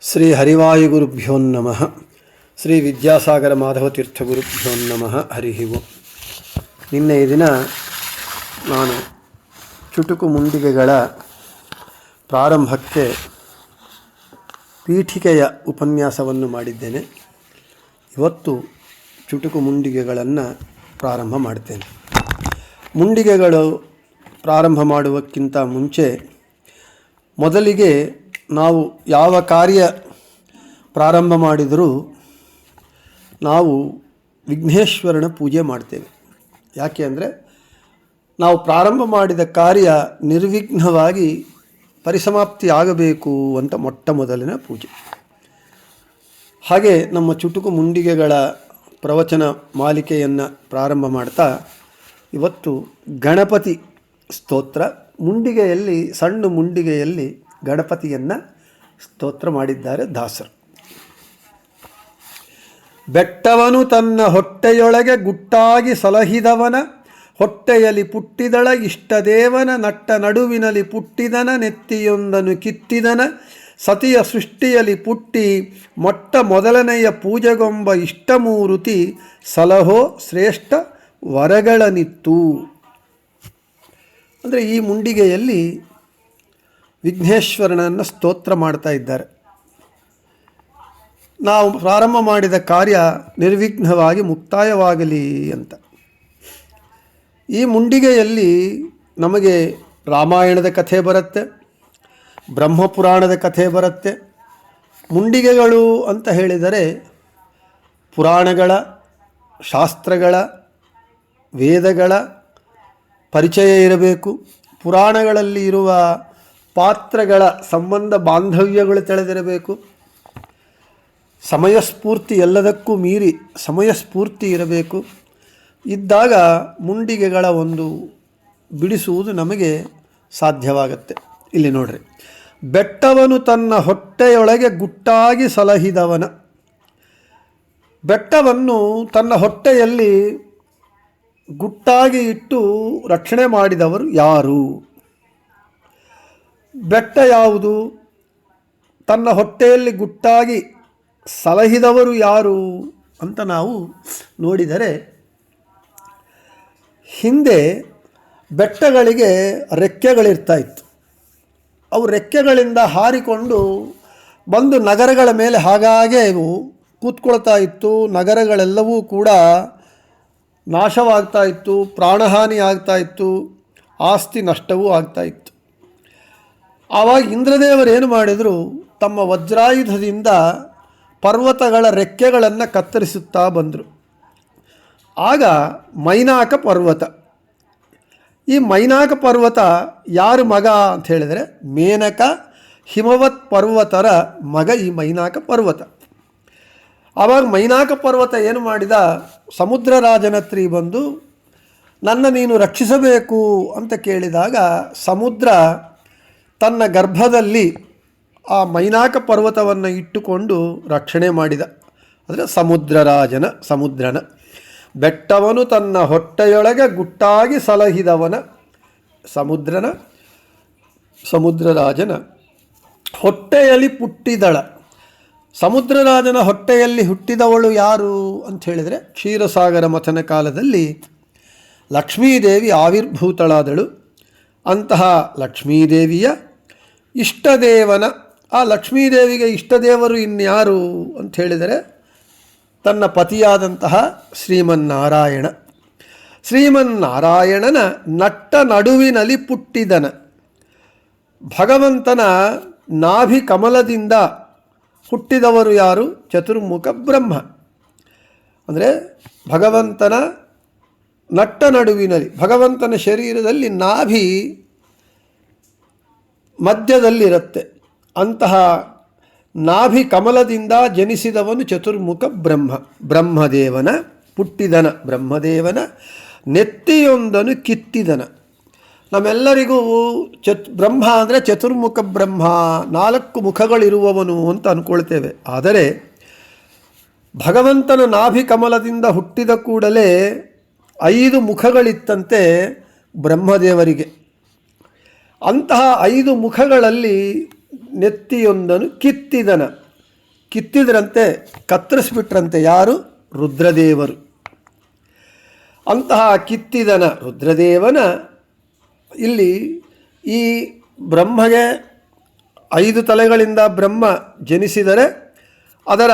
ಶ್ರೀ ಹರಿವಾಯುಗುರುಭ್ಯೋ ನಮಃ. ಶ್ರೀ ವಿದ್ಯಾಸಾಗರ ಮಾಧವ ತೀರ್ಥ ಗುರುಭ್ಯೋ ನಮಃ. ಹರಿ ನಿನ್ನೆ ದಿನ ನಾನು ಚುಟುಕು ಮುಂಡಿಗೆಗಳ ಪ್ರಾರಂಭಕ್ಕೆ ಪೀಠಿಕೆಯ ಉಪನ್ಯಾಸವನ್ನು ಮಾಡಿದ್ದೇನೆ. ಇವತ್ತು ಚುಟುಕು ಮುಂಡಿಗೆಗಳನ್ನು ಪ್ರಾರಂಭ ಮಾಡ್ತೇನೆ. ಮುಂಡಿಗೆಗಳು ಪ್ರಾರಂಭ ಮಾಡುವಕ್ಕಿಂತ ಮುಂಚೆ ಮೊದಲಿಗೆ ನಾವು ಯಾವ ಕಾರ್ಯ ಪ್ರಾರಂಭ ಮಾಡಿದರೂ ನಾವು ವಿಘ್ನೇಶ್ವರನ ಪೂಜೆ ಮಾಡ್ತೇವೆ. ಯಾಕೆ ಅಂದರೆ ನಾವು ಪ್ರಾರಂಭ ಮಾಡಿದ ಕಾರ್ಯ ನಿರ್ವಿಘ್ನವಾಗಿ ಪರಿಸಮಾಪ್ತಿ ಆಗಬೇಕು ಅಂತ ಮೊಟ್ಟ ಮೊದಲಿನ ಪೂಜೆ. ಹಾಗೆ ನಮ್ಮ ಚುಟುಕು ಮುಂಡಿಗೆಗಳ ಪ್ರವಚನ ಮಾಲಿಕೆಯನ್ನು ಪ್ರಾರಂಭ ಮಾಡ್ತಾ ಇವತ್ತು ಗಣಪತಿ ಸ್ತೋತ್ರ ಮುಂಡಿಗೆಯಲ್ಲಿ, ಸಣ್ಣ ಮುಂಡಿಗೆಯಲ್ಲಿ ಗಣಪತಿಯನ್ನು ಸ್ತೋತ್ರ ಮಾಡಿದ್ದಾರೆ ದಾಸರು. ಬೆಟ್ಟವನು ತನ್ನ ಹೊಟ್ಟೆಯೊಳಗೆ ಗುಟ್ಟಾಗಿ ಸಲಹಿದವನ, ಹೊಟ್ಟೆಯಲ್ಲಿ ಪುಟ್ಟಿದಳ ಇಷ್ಟದೇವನ ನಟ್ಟ ನಡುವಿನಲ್ಲಿ ಪುಟ್ಟಿದನ ನೆತ್ತಿಯೊಂದನು ಕಿತ್ತಿದನ, ಸತಿಯ ಸೃಷ್ಟಿಯಲ್ಲಿ ಪುಟ್ಟಿ, ಮೊಟ್ಟ ಮೊದಲನೆಯ ಪೂಜೆಗೊಂಬ ಇಷ್ಟಮೂರುತಿ, ಸಲಹೋ ಶ್ರೇಷ್ಠ ವರಗಳನಿತ್ತು. ಅಂದರೆ ಈ ಮುಂಡಿಗೆಯಲ್ಲಿ ವಿಘ್ನೇಶ್ವರನನ್ನು ಸ್ತೋತ್ರ ಮಾಡ್ತಾ ಇದ್ದಾರೆ. ನಾವು ಪ್ರಾರಂಭ ಮಾಡಿದ ಕಾರ್ಯ ನಿರ್ವಿಘ್ನವಾಗಿ ಮುಕ್ತಾಯವಾಗಲಿ ಅಂತ. ಈ ಮುಂಡಿಗೆಯಲ್ಲಿ ನಮಗೆ ರಾಮಾಯಣದ ಕಥೆ ಬರುತ್ತೆ, ಬ್ರಹ್ಮಪುರಾಣದ ಕಥೆ ಬರುತ್ತೆ. ಮುಂಡಿಗೆಗಳು ಅಂತ ಹೇಳಿದರೆ ಪುರಾಣಗಳ, ಶಾಸ್ತ್ರಗಳ, ವೇದಗಳ ಪರಿಚಯ ಇರಬೇಕು. ಪುರಾಣಗಳಲ್ಲಿ ಇರುವ ಪಾತ್ರಗಳ ಸಂಬಂಧ ಬಾಂಧವ್ಯಗಳು ತಿಳಿದಿರಬೇಕು. ಸಮಯಸ್ಫೂರ್ತಿ ಎಲ್ಲದಕ್ಕೂ ಮೀರಿ ಸಮಯಸ್ಫೂರ್ತಿ ಇರಬೇಕು. ಇದ್ದಾಗ ಮುಂಡಿಗೆಗಳ ಒಂದು ಬಿಡಿಸುವುದು ನಮಗೆ ಸಾಧ್ಯವಾಗತ್ತೆ. ಇಲ್ಲಿ ನೋಡ್ರಿ. ಬೆಟ್ಟವನು ತನ್ನ ಹೊಟ್ಟೆಯೊಳಗೆ ಗುಟ್ಟಾಗಿ ಸಲಹಿದವನ. ಬೆಟ್ಟವನ್ನು ತನ್ನ ಹೊಟ್ಟೆಯಲ್ಲಿ ಗುಟ್ಟಾಗಿ ಇಟ್ಟು ರಕ್ಷಣೆ ಮಾಡಿದವರು ಯಾರು? ಬೆಟ್ಟ ಯಾವುದು? ತನ್ನ ಹೊಟ್ಟೆಯಲ್ಲಿ ಗುಟ್ಟಾಗಿ ಸಲಹಿದವರು ಯಾರು? ಅಂತ ನಾವು ನೋಡಿದರೆ, ಹಿಂದೆ ಬೆಟ್ಟಗಳಿಗೆ ರೆಕ್ಕೆಗಳಿರ್ತಾ ಇತ್ತು ಅವು ರೆಕ್ಕೆಗಳಿಂದ ಹಾರಿಕೊಂಡು ಬಂದು ನಗರಗಳ ಮೇಲೆ ಹಾಗಾಗೆ ಇವು ಕೂತ್ಕೊಳ್ತಾ ಇತ್ತು ನಗರಗಳೆಲ್ಲವೂ ಕೂಡ ನಾಶವಾಗ್ತಾ ಇತ್ತು ಪ್ರಾಣಹಾನಿ ಆಗ್ತಾ ಇತ್ತು ಆಸ್ತಿ ನಷ್ಟವೂ ಆಗ್ತಾ ಇತ್ತು ಆವಾಗ ಇಂದ್ರದೇವರು ಏನು ಮಾಡಿದರು? ತಮ್ಮ ವಜ್ರಾಯುಧದಿಂದ ಪರ್ವತಗಳ ರೆಕ್ಕೆಗಳನ್ನು ಕತ್ತರಿಸುತ್ತಾ ಬಂದರು. ಆಗ ಮೈನಾಕ ಪರ್ವತ. ಈ ಮೈನಾಕ ಪರ್ವತ ಯಾರು ಮಗ ಅಂತ ಹೇಳಿದರೆ ಮೇನಕ ಹಿಮವತ್ ಪರ್ವತರ ಮಗ ಈ ಮೈನಾಕ ಪರ್ವತ. ಆವಾಗ ಮೈನಾಕ ಪರ್ವತ ಏನು ಮಾಡಿದ? ಸಮುದ್ರ ರಾಜನತ್ರಿ ಬಂದು, ನನ್ನ ನೀನು ರಕ್ಷಿಸಬೇಕು ಅಂತ ಕೇಳಿದಾಗ ಸಮುದ್ರ ತನ್ನ ಗರ್ಭದಲ್ಲಿ ಆ ಮೈನಾಕ ಪರ್ವತವನ್ನು ಇಟ್ಟುಕೊಂಡು ರಕ್ಷಣೆ ಮಾಡಿದ. ಅಂದರೆ ಸಮುದ್ರರಾಜನ ಸಮುದ್ರನ. ಬೆಟ್ಟವನು ತನ್ನ ಹೊಟ್ಟೆಯೊಳಗೆ ಗುಟ್ಟಾಗಿ ಸಲಹಿದವನ, ಸಮುದ್ರನ ಸಮುದ್ರರಾಜನ ಹೊಟ್ಟೆಯಲ್ಲಿ ಪುಟ್ಟಿದಳ ಸಮುದ್ರರಾಜನ ಹೊಟ್ಟೆಯಲ್ಲಿ ಹುಟ್ಟಿದವಳು ಯಾರು ಅಂತ ಹೇಳಿದರೆ ಕ್ಷೀರಸಾಗರ ಮಥನ ಕಾಲದಲ್ಲಿ ಲಕ್ಷ್ಮೀದೇವಿ ಆವಿರ್ಭೂತಳಾದಳು. ಅಂತಹ ಲಕ್ಷ್ಮೀದೇವಿಯ ಇಷ್ಟದೇವನ, ಆ ಲಕ್ಷ್ಮೀದೇವಿಗೆ ಇಷ್ಟದೇವರು ಇನ್ಯಾರು ಅಂತ ಹೇಳಿದರೆ, ತನ್ನ ಪತಿಯಾದಂತಹ ಶ್ರೀಮನ್ನಾರಾಯಣ. ಶ್ರೀಮನ್ನಾರಾಯಣನ ನಟ್ಟ ನಡುವಿನಲ್ಲಿ ಪುಟ್ಟಿದನ. ಭಗವಂತನ ನಾಭಿ ಕಮಲದಿಂದ ಹುಟ್ಟಿದವರು ಯಾರು? ಚತುರ್ಮುಖ ಬ್ರಹ್ಮ. ಅಂದರೆ ಭಗವಂತನ ನಟ್ಟ ನಡುವಿನಲ್ಲಿ, ಭಗವಂತನ ಶರೀರದಲ್ಲಿ ನಾಭಿ ಮಧ್ಯದಲ್ಲಿರುತ್ತೆ. ಅಂತಹ ನಾಭಿ ಕಮಲದಿಂದ ಜನಿಸಿದವನು ಚತುರ್ಮುಖ ಬ್ರಹ್ಮ. ಬ್ರಹ್ಮದೇವನ ಪುಟ್ಟಿದನ ಬ್ರಹ್ಮದೇವನ ನೆತ್ತಿಯೊಂದನು ಕಿತ್ತಿದನ. ನಮ್ಮೆಲ್ಲರಿಗೂ ಚತ್, ಬ್ರಹ್ಮ ಅಂದರೆ ಚತುರ್ಮುಖ ಬ್ರಹ್ಮ, ನಾಲ್ಕು ಮುಖಗಳಿರುವವನು ಅಂತ ಅಂದ್ಕೊಳ್ತೇವೆ ಆದರೆ ಭಗವಂತನ ನಾಭಿ ಕಮಲದಿಂದ ಹುಟ್ಟಿದ ಕೂಡಲೇ ಐದು ಮುಖಗಳಿತ್ತಂತೆ ಬ್ರಹ್ಮದೇವರಿಗೆ. ಅಂತಹ ಐದು ಮುಖಗಳಲ್ಲಿ ನೆತ್ತಿಯೊಂದನ್ನು ಕಿತ್ತಿದನ. ಕಿತ್ತಿದ್ರಂತೆ, ಕತ್ತರಿಸ್ಬಿಟ್ರಂತೆ ಯಾರು? ರುದ್ರದೇವರು. ಅಂತಹ ಕಿತ್ತಿದನ, ರುದ್ರದೇವನ, ಇಲ್ಲಿ ಈ ಬ್ರಹ್ಮಗೆ ಐದು ತಲೆಗಳಿಂದ ಬ್ರಹ್ಮ ಜನಿಸಿದರೆ ಅದರ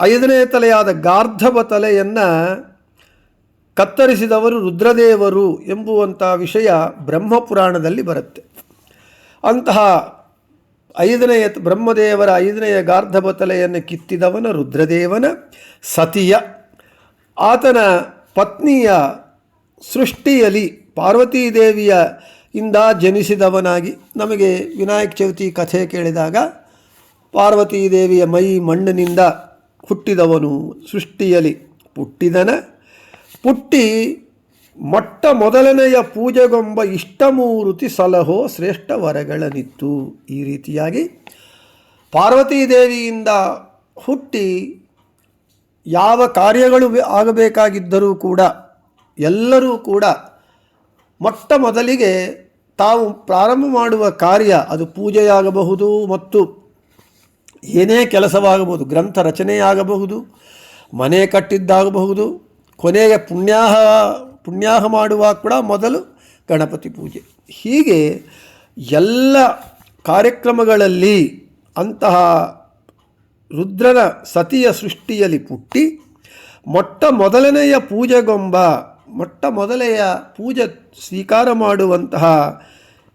ಐದನೇ ತಲೆಯಾದ ಗಾರ್ಧವ ತಲೆಯನ್ನು ಕತ್ತರಿಸಿದವರು ರುದ್ರದೇವರು ಎಂಬುವಂಥ ವಿಷಯ ಬ್ರಹ್ಮಪುರಾಣದಲ್ಲಿ ಬರುತ್ತೆ. ಅಂತಹ ಐದನೆಯ ಬ್ರಹ್ಮದೇವರ ಐದನೆಯ ಗಾರ್ಧಬತಲೆಯನ್ನು ಕಿತ್ತಿದವನ ರುದ್ರದೇವನ ಸತಿಯ. ಆತನ ಪತ್ನಿಯ ಸೃಷ್ಟಿಯಲ್ಲಿ ಪಾರ್ವತೀದೇವಿಯ ಇಂದ ಜನಿಸಿದವನಾಗಿ ನಮಗೆ ವಿನಾಯಕ ಚೌತಿ ಕಥೆ ಕೇಳಿದಾಗ ಪಾರ್ವತೀದೇವಿಯ ಮೈ ಮಣ್ಣಿನಿಂದ ಹುಟ್ಟಿದವನು ಸೃಷ್ಟಿಯಲ್ಲಿ ಹುಟ್ಟಿದನ. ಪುಟ್ಟಿ ಮೊಟ್ಟ ಮೊದಲನೆಯ ಪೂಜೆಗೊಂಬ ಇಷ್ಟಮೂರುತಿ ಸಲಹೋ ಶ್ರೇಷ್ಠ ವರಗಳನಿತ್ತು. ಈ ರೀತಿಯಾಗಿ ಪಾರ್ವತೀದೇವಿಯಿಂದ ಹುಟ್ಟಿ ಯಾವ ಕಾರ್ಯಗಳು ಆಗಬೇಕಾಗಿದ್ದರೂ ಕೂಡ ಎಲ್ಲರೂ ಕೂಡ ಮೊಟ್ಟ ಮೊದಲಿಗೆ ತಾವು ಪ್ರಾರಂಭ ಮಾಡುವ ಕಾರ್ಯ ಅದು ಪೂಜೆಯಾಗಬಹುದು ಮತ್ತು ಏನೇ ಕೆಲಸವಾಗಬಹುದು, ಗ್ರಂಥ ರಚನೆಯಾಗಬಹುದು, ಮನೆ ಕಟ್ಟಿದ್ದಾಗಬಹುದು ಕೊನೆಗೆ ಪುಣ್ಯಾಹ ಪುಣ್ಯಾಹ ಮಾಡುವಾಗ ಕೂಡ ಮೊದಲು ಗಣಪತಿ ಪೂಜೆ. ಹೀಗೆ ಎಲ್ಲ ಕಾರ್ಯಕ್ರಮಗಳಲ್ಲಿ ಅಂತಹ ರುದ್ರನ ಸತಿಯ ಸೃಷ್ಟಿಯಲ್ಲಿ ಪುಟ್ಟಿ ಮೊಟ್ಟ ಮೊದಲನೆಯ ಪೂಜೆಗೊಂಬ, ಮೊಟ್ಟ ಮೊದಲೆಯ ಪೂಜೆ ಸ್ವೀಕಾರ ಮಾಡುವಂತಹ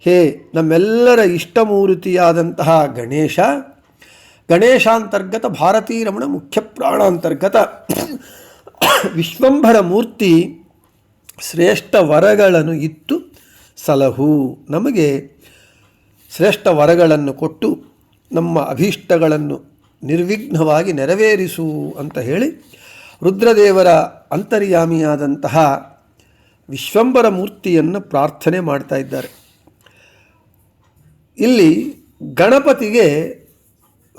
ಹೇ ನಮ್ಮೆಲ್ಲರ ಇಷ್ಟಮೂರ್ತಿಯಾದಂತಹ ಗಣೇಶ, ಗಣೇಶಾಂತರ್ಗತ ಭಾರತೀರಮಣ ಮುಖ್ಯ ಪ್ರಾಣಾಂತರ್ಗತ ವಿಶ್ವಂಭರ ಮೂರ್ತಿ ಶ್ರೇಷ್ಠ ವರಗಳನ್ನು ಇತ್ತು ಸಲಹು. ನಮಗೆ ಶ್ರೇಷ್ಠ ವರಗಳನ್ನು ಕೊಟ್ಟು ನಮ್ಮ ಅಭೀಷ್ಟಗಳನ್ನು ನಿರ್ವಿಘ್ನವಾಗಿ ನೆರವೇರಿಸು ಅಂತ ಹೇಳಿ ರುದ್ರದೇವರ ಅಂತರ್ಯಾಮಿಯಾದಂತಹ ವಿಶ್ವಂಬರ ಮೂರ್ತಿಯನ್ನು ಪ್ರಾರ್ಥನೆ ಮಾಡ್ತಾ ಇದ್ದಾರೆ. ಇಲ್ಲಿ ಗಣಪತಿಗೆ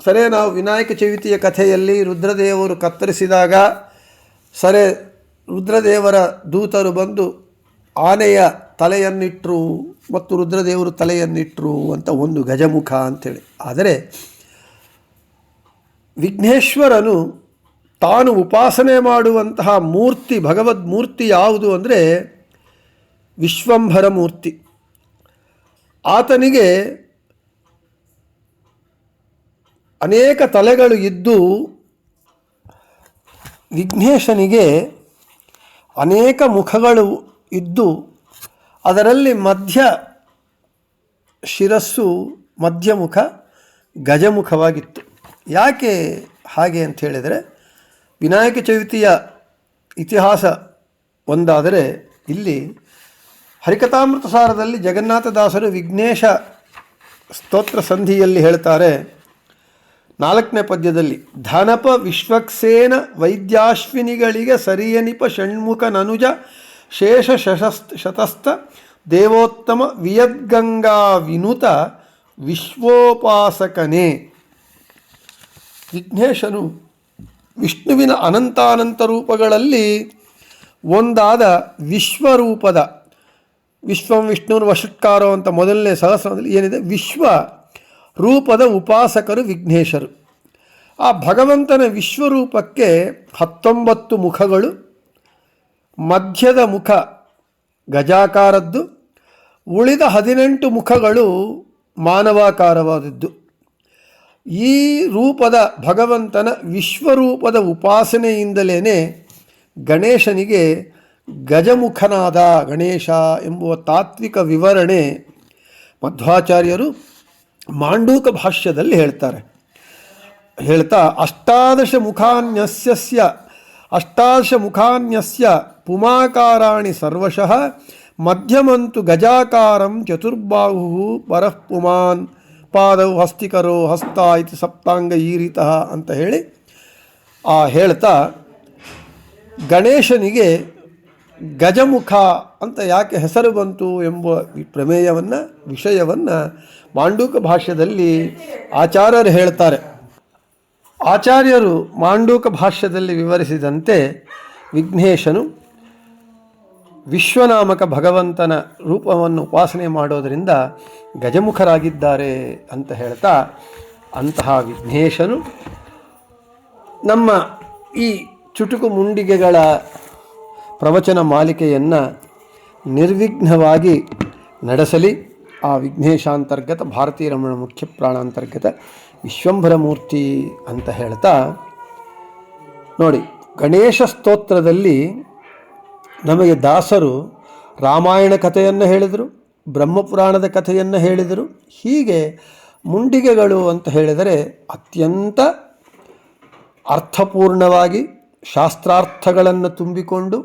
ಸರಿ ನಾವು ವಿನಾಯಕ ಚವಿತಿಯ ಕಥೆಯಲ್ಲಿ ರುದ್ರದೇವರು ಕತ್ತರಿಸಿದಾಗ ಸರೆ, ರುದ್ರದೇವರ ದೂತರು ಬಂದು, ಆನೆಯ ತಲೆಯನ್ನಿಟ್ಟರು ಮತ್ತು ರುದ್ರದೇವರು ತಲೆಯನ್ನಿಟ್ಟರು ಅಂತ ಒಂದು ಗಜಮುಖ ಅಂಥೇಳಿ ಆದರೆ, ವಿಘ್ನೇಶ್ವರನು ತಾನು ಉಪಾಸನೆ ಮಾಡುವಂತಹ ಮೂರ್ತಿ ಭಗವದ್ ಮೂರ್ತಿ ಯಾವುದು ಅಂದರೆ, ವಿಶ್ವಂಭರ ಮೂರ್ತಿ. ಆತನಿಗೆ ಅನೇಕ ತಲೆಗಳು ಇದ್ದು ವಿಘ್ನೇಶನಿಗೆ ಅನೇಕ ಮುಖಗಳು ಇದ್ದು ಅದರಲ್ಲಿ ಮಧ್ಯ ಶಿರಸ್ಸು, ಮಧ್ಯಮುಖ, ಗಜಮುಖವಾಗಿತ್ತು. ಯಾಕೆ ಹಾಗೆ ಅಂತ ಹೇಳಿದರೆ, ವಿನಾಯಕ ಚವಿತಿಯ ಇತಿಹಾಸ ಒಂದಾದರೆ ಇಲ್ಲಿ ಹರಿಕಥಾಮೃತ ಸಾರದಲ್ಲಿ ಜಗನ್ನಾಥದಾಸರು ವಿಘ್ನೇಶ ಸ್ತೋತ್ರ ಸಂಧಿಯಲ್ಲಿ ಹೇಳ್ತಾರೆ ನಾಲ್ಕನೇ ಪದ್ಯದಲ್ಲಿ, ಧನಪ ವಿಶ್ವಕ್ಸೇನ ವೈದ್ಯಾಶ್ವಿನಿಗಳಿಗೆ ಸರಿಯನಿಪ ಷಣ್ಮುಖ ನನುಜ ಶೇಷ ಶಶಸ್ತ್ ಶತಸ್ಥ ದೇವೋತ್ತಮ ವಿಯದ್ಗಂಗಾ ವಿನುತ ವಿಶ್ವೋಪಾಸಕನೇ. ವಿಘ್ನೇಶನು ವಿಷ್ಣುವಿನ ಅನಂತಾನಂತ ರೂಪಗಳಲ್ಲಿ ಒಂದಾದ ವಿಶ್ವರೂಪದ, ವಿಶ್ವಂ ವಿಷ್ಣುವಿನ ವಷಟ್ಕಾರೋ ಅಂತ ಮೊದಲನೇ ಸಹಸ್ರದಲ್ಲಿ ಏನಿದೆ? ವಿಶ್ವ ರೂಪದ ಉಪಾಸಕರು ವಿಘ್ನೇಶರು. ಆ ಭಗವಂತನ ವಿಶ್ವರೂಪಕ್ಕೆ ಹತ್ತೊಂಬತ್ತು ಮುಖಗಳು, ಮಧ್ಯದ ಮುಖ ಗಜಾಕಾರದ್ದು, ಉಳಿದ ಹದಿನೆಂಟು ಮುಖಗಳು ಮಾನವಾಕಾರವಾದದ್ದು. ಈ ರೂಪದ ಭಗವಂತನ ವಿಶ್ವರೂಪದ ಉಪಾಸನೆಯಿಂದಲೇ ಗಣೇಶನಿಗೆ ಗಜಮುಖನಾದ ಗಣೇಶ ಎಂಬುವ ತಾತ್ವಿಕ ವಿವರಣೆ ಮಧ್ವಾಚಾರ್ಯರು ಮಾಂಡೂಕ ಭಾಷ್ಯದಲ್ಲಿ ಹೇಳ್ತಾರೆ. ಹೇಳ್ತಾ, ಅಷ್ಟಾದಶ ಮುಖಾನ್ಯಸ್ಯ ಅಷ್ಟಾದಶ ಮುಖಾನ್ಯಸ್ಯ ಪುಮಾಕಾರಾಣಿ ಸರ್ವಶಃ, ಮಧ್ಯಮಂತು ಗಜಾಕಾರಂ ಚತುರ್ಬಾಹು ಪರಃ ಪುಮಾನ್ ಪಾದವು ಹಸ್ತಿಕರೋ ಹಸ್ತ ಇತಿ ಸಪ್ತಾಂಗ ಈರಿತ ಅಂತ ಹೇಳಿ ಆ ಹೇಳ್ತಾ ಗಣೇಶನಿಗೆ ಗಜಮುಖ ಅಂತ ಯಾಕೆ ಹೆಸರು ಬಂತು ಎಂಬ ಪ್ರಮೇಯವನ್ನು, ವಿಷಯವನ್ನು ಮಾಂಡೂಕ ಭಾಷ್ಯದಲ್ಲಿ ಆಚಾರ್ಯರು ಹೇಳ್ತಾರೆ. ಆಚಾರ್ಯರು ಮಾಂಡೂಕ ಭಾಷ್ಯದಲ್ಲಿ ವಿವರಿಸಿದಂತೆ ವಿಘ್ನೇಶನು ವಿಶ್ವನಾಮಕ ಭಗವಂತನ ರೂಪವನ್ನು ಉಪಾಸನೆ ಮಾಡೋದರಿಂದ ಗಜಮುಖರಾಗಿದ್ದಾರೆ ಅಂತ ಹೇಳ್ತಾ ಅಂತಹ ವಿಘ್ನೇಶನು ನಮ್ಮ ಈ ಚುಟುಕು ಮುಂಡಿಗೆಗಳ ಪ್ರವಚನ ಮಾಲಿಕೆಯನ್ನು ನಿರ್ವಿಘ್ನವಾಗಿ ನಡೆಸಲಿ. ಆ ವಿಘ್ನೇಶಾಂತರ್ಗತ, ಭಾರತೀಯ ರಮಣ ಮುಖ್ಯ ಪ್ರಾಣಾಂತರ್ಗತ ವಿಶ್ವಂಭರ ಮೂರ್ತಿ ಅಂತ ಹೇಳ್ತಾ, ನೋಡಿ, ಗಣೇಶ ಸ್ತೋತ್ರದಲ್ಲಿ ನಮಗೆ ದಾಸರು ರಾಮಾಯಣ ಕಥೆಯನ್ನು ಹೇಳಿದರು, ಬ್ರಹ್ಮಪುರಾಣದ ಕಥೆಯನ್ನು ಹೇಳಿದರು, ಹೀಗೆ ಮುಂಡಿಗೆಗಳು ಅಂತ ಹೇಳಿದರೆ ಅತ್ಯಂತ ಅರ್ಥಪೂರ್ಣವಾಗಿ ಶಾಸ್ತ್ರಾರ್ಥಗಳನ್ನು ತುಂಬಿಕೊಂಡು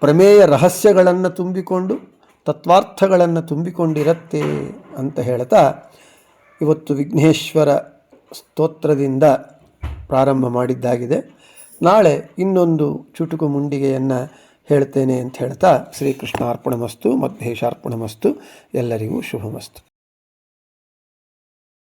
ಪ್ರಮೇಯ ರಹಸ್ಯಗಳನ್ನು ತುಂಬಿಕೊಂಡು, ತತ್ವಾರ್ಥಗಳನ್ನು ತುಂಬಿಕೊಂಡಿರತ್ತೆ ಅಂತ ಹೇಳ್ತಾ ಇವತ್ತು ವಿಘ್ನೇಶ್ವರ ಸ್ತೋತ್ರದಿಂದ ಪ್ರಾರಂಭ ಮಾಡಿದ್ದಾಗಿದೆ. ನಾಳೆ ಇನ್ನೊಂದು ಚುಟುಕು ಮುಂಡಿಗೆಯನ್ನು ಹೇಳ್ತೇನೆ ಅಂತ ಹೇಳ್ತಾ ಶ್ರೀಕೃಷ್ಣ ಅರ್ಪಣಮಸ್ತು ಮಧ್ವೇಶ ಅರ್ಪಣಮಸ್ತು ಎಲ್ಲರಿಗೂ ಶುಭಮಸ್ತು.